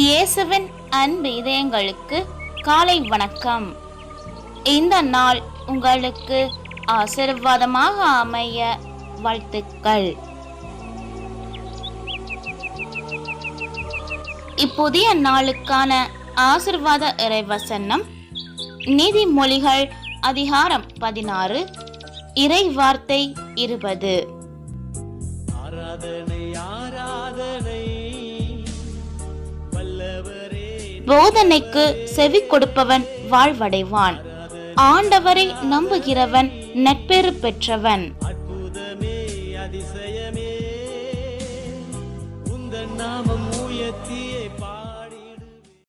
இயேசுவின் அன்பு இதயங்களுக்கு காலை வணக்கம். இந்த நாள் உங்களுக்கு ஆசீர்வாதமாக அமைய வாழ்த்துக்கள். இப்புதிய நாளுக்கான ஆசிர்வாத இறைவசனம் நீதிமொழிகள் அதிகாரம் பதினாறு இறை வார்த்தை இருபது. ஆராதனை ஆராதனை. போதனைக்கு செவி கொடுப்பவன் வாழ்வடைவான். ஆண்டவரை நம்புகிறவன் நட்பெரு பெற்றவன். நாமம் உயர்த்திய